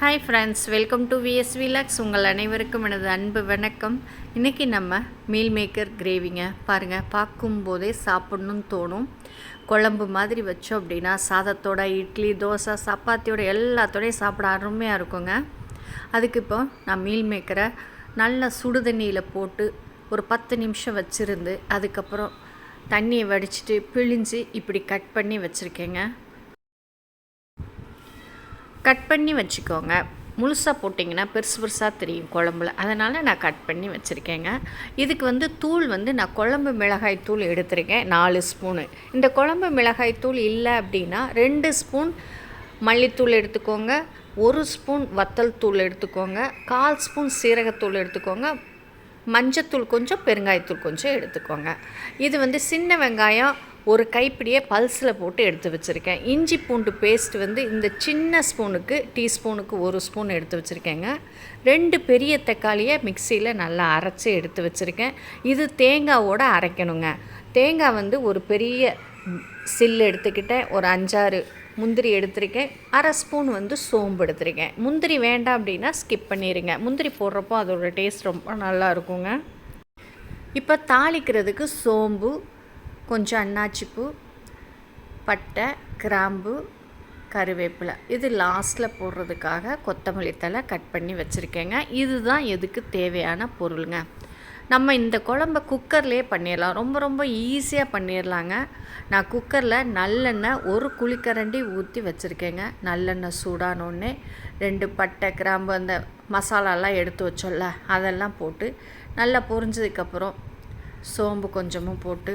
Hi friends welcome to VS vlogs உங்கள் அனைவருக்கும் எனது அன்பு வணக்கம். இன்றைக்கி நம்ம மீல் மேக்கர் கிரேவிங்க பாருங்கள் பார்க்கும்போதே சாப்பிட்ணுன்னு தோணும். குழம்பு மாதிரி வச்சோம் அப்படின்னா சாதத்தோட இட்லி தோசை சப்பாத்தியோட எல்லாத்தோடையும் சாப்பிட அருமையாக இருக்குங்க. அதுக்கு இப்போ நான் மீல் மேக்கரை நல்லா சுடு தண்ணியில் போட்டு ஒரு பத்து நிமிஷம் வச்சுருந்து அதுக்கப்புறம் தண்ணியை வடிச்சிட்டு பிழிஞ்சு இப்படி கட் பண்ணி வச்சுருக்கேங்க. கட் பண்ணி வச்சுக்கோங்க. முழுசாக போட்டிங்கன்னா பெருசு பெருசாக தெரியும் குழம்புல. அதனால் நான் கட் பண்ணி வச்சுருக்கேங்க. இதுக்கு வந்து தூள் வந்து நான் குழம்பு மிளகாய் தூள் எடுத்திருக்கேன். நாலு ஸ்பூனு. இந்த குழம்பு மிளகாய் தூள் இல்லை அப்படின்னா ரெண்டு ஸ்பூன் மல்லித்தூள் எடுத்துக்கோங்க. ஒரு ஸ்பூன் வத்தல் தூள் எடுத்துக்கோங்க. கால் ஸ்பூன் சீரகத்தூள் எடுத்துக்கோங்க. மஞ்சத்தூள் கொஞ்சம் பெருங்காயத்தூள் கொஞ்சம் எடுத்துக்கோங்க. இது வந்து சின்ன வெங்காயம் ஒரு கைப்பிடியை பல்ஸில் போட்டு எடுத்து வச்சுருக்கேன். இஞ்சி பூண்டு பேஸ்ட் வந்து இந்த சின்ன ஸ்பூனுக்கு டீஸ்பூனுக்கு ஒரு ஸ்பூன் எடுத்து வச்சுருக்கேங்க. ரெண்டு பெரிய தக்காளியை மிக்சியில் நல்லா அரைச்சி எடுத்து வச்சுருக்கேன். இது தேங்காவோடு அரைக்கணுங்க. தேங்காய் வந்து ஒரு பெரிய சில்லு எடுத்துக்கிட்டேன். ஒரு அஞ்சாறு முந்திரி எடுத்திருக்கேன். அரை ஸ்பூன் வந்து சோம்பு எடுத்திருக்கேன். முந்திரி வேண்டாம் அப்படின்னா ஸ்கிப் பண்ணிடுங்க முந்திரி போடுறப்போ அதோட டேஸ்ட் ரொம்ப நல்லா இருக்குங்க. இப்போ தாளிக்கிறதுக்கு சோம்பு கொஞ்சம் அன்னாச்சிப்பூ பட்டை கிராம்பு கருவேப்பிலை. இது லாஸ்ட்டில் போடுறதுக்காக கொத்தமல்லி தலை கட் பண்ணி வச்சுருக்கேங்க. இதுதான் எதுக்கு தேவையான பொருளுங்க. நம்ம இந்த குழம்ப குக்கர்லேயே பண்ணிடலாம். ரொம்ப ரொம்ப ஈஸியாக பண்ணிடலாங்க. நான் குக்கரில் நல்லெண்ணெய் ஒரு குழிக்கரண்டி ஊற்றி வச்சுருக்கேங்க. நல்லெண்ணெய் சூடானோடனே ரெண்டு பட்டை கிராம்பு அந்த மசாலாலாம் எடுத்து வச்சோம்ல அதெல்லாம் போட்டு நல்லா பொரிஞ்சதுக்கப்புறம் சோம்பு கொஞ்சமும் போட்டு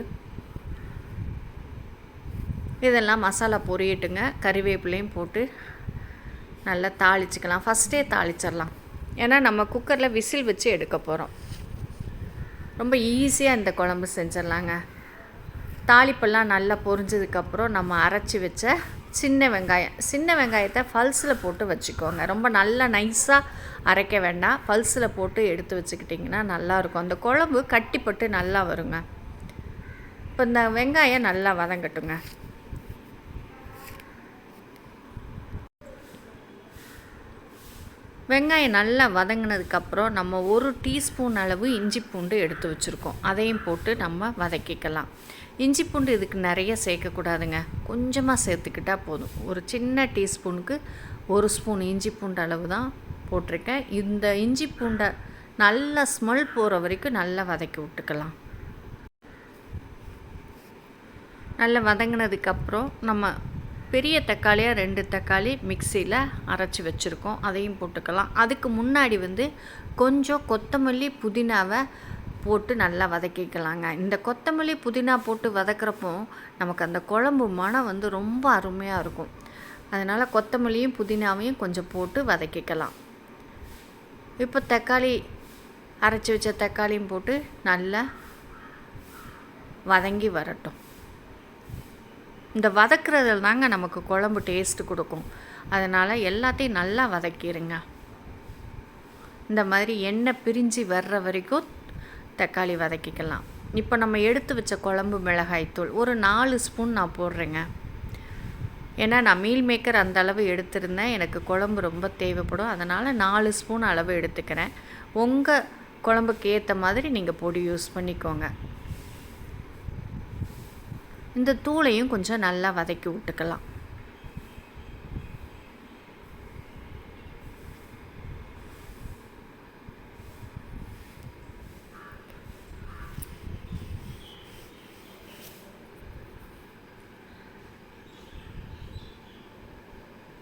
இதெல்லாம் மசாலா பொரியட்டுங்க. கறிவேப்பிலையும் போட்டு நல்லா தாளிச்சிக்கலாம். ஃபஸ்ட்டே தாளிச்சிடலாம். ஏன்னா நம்ம குக்கரில் விசில் வச்சு எடுக்க போகிறோம் ரொம்ப ஈஸியாக இந்த குழம்பு செஞ்சிடலாங்க. தாளிப்பெல்லாம் நல்லா பொரிஞ்சதுக்கப்புறம் நம்ம அரைச்சி வச்ச சின்ன வெங்காயம். சின்ன வெங்காயத்தை பல்ஸில் போட்டு வச்சுக்கோங்க. ரொம்ப நல்லா நைஸாக அரைக்க வேண்டாம். பல்ஸில் போட்டு எடுத்து வச்சுக்கிட்டிங்கன்னா நல்லாயிருக்கும். அந்த குழம்பு கட்டிப்பட்டு நல்லா வருங்க. இப்போ இந்த வெங்காயம் நல்லா வதங்கட்டுங்க. வெங்காயம் நல்லா வதங்கினதுக்கப்புறம் நம்ம ஒரு டீஸ்பூன் அளவு இஞ்சி பூண்டு எடுத்து வச்சுருக்கோம். அதையும் போட்டு நம்ம வதக்கிக்கலாம். இஞ்சி பூண்டு இதுக்கு நிறைய சேர்க்கக்கூடாதுங்க. கொஞ்சமாக சேர்த்துக்கிட்டால் போதும். ஒரு சின்ன டீஸ்பூனுக்கு ஒரு ஸ்பூன் இஞ்சி பூண்டு அளவு தான் போட்டிருக்கேன். இந்த இஞ்சி பூண்டை நல்லா ஸ்மெல் போகிற வரைக்கும் நல்லா வதக்கி விட்டுக்கலாம். நல்லா வதங்கினதுக்கப்புறம் நம்ம பெரிய தக்காளியாக ரெண்டு தக்காளி மிக்சியில் அரைச்சி வச்சுருக்கோம். அதையும் போட்டுக்கலாம். அதுக்கு முன்னாடி வந்து கொஞ்சம் கொத்தமல்லி புதினாவை போட்டு நல்லா வதக்கிக்கலாங்க. இந்த கொத்தமல்லி புதினா போட்டு வதக்கிறப்போ நமக்கு அந்த குழம்பு மனம் வந்து ரொம்ப அருமையாக இருக்கும். அதனால் கொத்தமல்லியும் புதினாவையும் கொஞ்சம் போட்டு வதக்கிக்கலாம். இப்போ தக்காளி அரைச்சி வச்ச தக்காளியும் போட்டு நல்லா வதங்கி வரட்டும். இந்த வதக்குறதில் தாங்க நமக்கு குழம்பு டேஸ்ட்டு கொடுக்கும். அதனால் எல்லாத்தையும் நல்லா வதக்கிடுங்க இந்த மாதிரி எண்ணெய் பிரிஞ்சு வர்ற வரைக்கும் தக்காளி வதக்கிக்கலாம். இப்போ நம்ம எடுத்து வச்ச குழம்பு மிளகாய்த்தூள் ஒரு நாலு ஸ்பூன் நான் போடுறேங்க. ஏன்னா நான் மீல் மேக்கர் அந்த அளவு எடுத்திருந்தேன். எனக்கு குழம்பு ரொம்ப தேவைப்படும். அதனால் நாலு ஸ்பூன் அளவு எடுத்துக்கிறேன். உங்கள் குழம்புக்கு ஏற்ற மாதிரி நீங்கள் பொடி யூஸ் பண்ணிக்கோங்க. இந்த தூளையும் கொஞ்சம் நல்லா வதக்கி விட்டுக்கலாம்.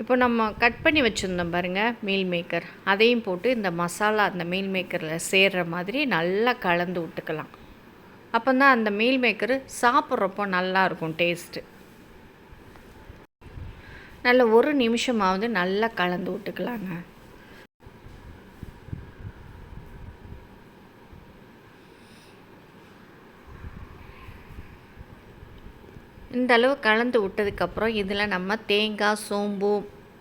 இப்போ நம்ம கட் பண்ணி வச்சுருந்தோம் பாருங்கள் மீல் மேக்கர் அதையும் போட்டு இந்த மசாலா அந்த மீல் மேக்கரில் சேர்கிற மாதிரி நல்லா கலந்து விட்டுக்கலாம். அப்போ தான் அந்த மீல் மேக்கரு சாப்பிட்றப்போ நல்லாயிருக்கும் டேஸ்ட்டு நல்ல ஒரு நிமிஷமாவது நல்லா கலந்து விட்டுக்கலாங்க. இந்த அளவு கலந்து விட்டதுக்கப்புறம் இதில் நம்ம தேங்காய் சோம்பு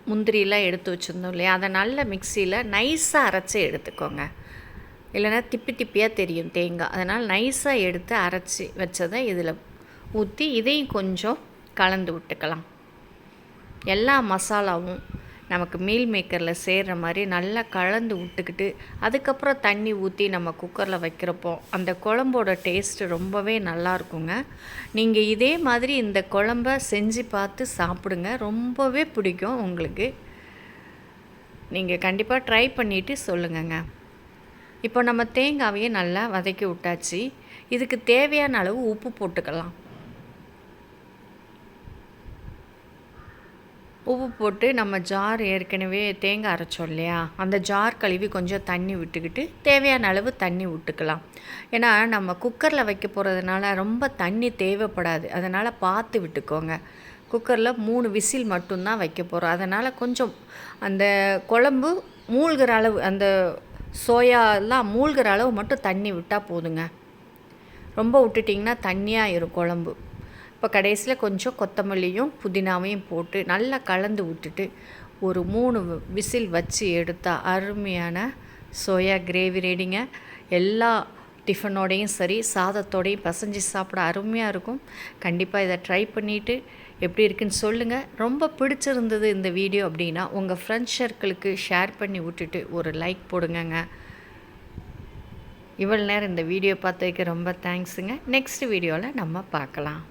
முந்திரிலாம் எடுத்து வச்சுருந்தோம் இல்லையா? அதை நல்ல மிக்சியில் நைஸாக அரைச்சி எடுத்துக்கோங்க. இல்லைன்னா திப்பி திப்பியாக தெரியும் தேங்காய். அதனால் நைஸாக எடுத்து அரைச்சி வச்சதை இதில் ஊற்றி இதையும் கொஞ்சம் கலந்து விட்டுக்கலாம். எல்லா மசாலாவும் நமக்கு மீல் மேக்கரில் சேர்கிற மாதிரி நல்லா கலந்து விட்டுக்கிட்டு அதுக்கப்புறம் தண்ணி ஊற்றி நம்ம குக்கரில் வைக்கிறப்போ அந்த குழம்போட டேஸ்ட்டு ரொம்பவே நல்லா இருக்குங்க. நீங்கள் இதே மாதிரி இந்த குழம்ப செஞ்சு பார்த்து சாப்பிடுங்க. ரொம்பவே பிடிக்கும் உங்களுக்கு. நீங்கள் கண்டிப்பாக ட்ரை பண்ணிவிட்டு சொல்லுங்கங்க. இப்போ நம்ம தேங்காயை நல்லா வதக்கி விட்டாச்சு. இதுக்கு தேவையான அளவு உப்பு போட்டுக்கலாம். உப்பு போட்டு நம்ம ஜார் ஏற்கனவே தேங்காய் அரைச்சோம் இல்லையா? அந்த ஜார் கழுவி கொஞ்சம் தண்ணி விட்டுக்கிட்டு தேவையான அளவு தண்ணி விட்டுக்கலாம். ஏன்னா நம்ம குக்கரில் வைக்க போகிறதுனால ரொம்ப தண்ணி தேவைப்படாது. அதனால் பார்த்து விட்டுக்கோங்க. குக்கரில் மூணு விசில் மட்டும்தான் வைக்க போகிறோம் அதனால் கொஞ்சம் அந்த குழம்பு மூழ்கிற அளவு அந்த சோயாலாம் மூழ்கிற அளவு மட்டும் தண்ணி விட்டால் போதுங்க. ரொம்ப விட்டுட்டிங்கன்னா தண்ணியாக இருக்கும் குழம்பு. இப்போ கடைசியில் கொஞ்சம் கொத்தமல்லியும் புதினாவையும் போட்டு நல்லா கலந்து விட்டுட்டு ஒரு மூணு விசில் வச்சு எடுத்தால் அருமையான சோயா கிரேவி ரெடிங்க. எல்லா டிஃபனோடையும் சரி சாதத்தோடையும் பசஞ்சு சாப்பிட அருமையாக இருக்கும். கண்டிப்பாக இதை ட்ரை பண்ணிவிட்டு எப்படி இருக்குன்னு சொல்லுங்கள் ரொம்ப பிடிச்சிருந்தது இந்த வீடியோ அப்படின்னா உங்கள் ஃப்ரெண்ட்ஸ் சர்க்கிளுக்கு ஷேர் பண்ணி விட்டுட்டு ஒரு லைக் போடுங்கங்க. இவ்வளோ நேரம் இந்த வீடியோ பார்த்ததுக்கு ரொம்ப தேங்க்ஸுங்க நெக்ஸ்ட் வீடியோவில் நம்ம பார்க்கலாம்.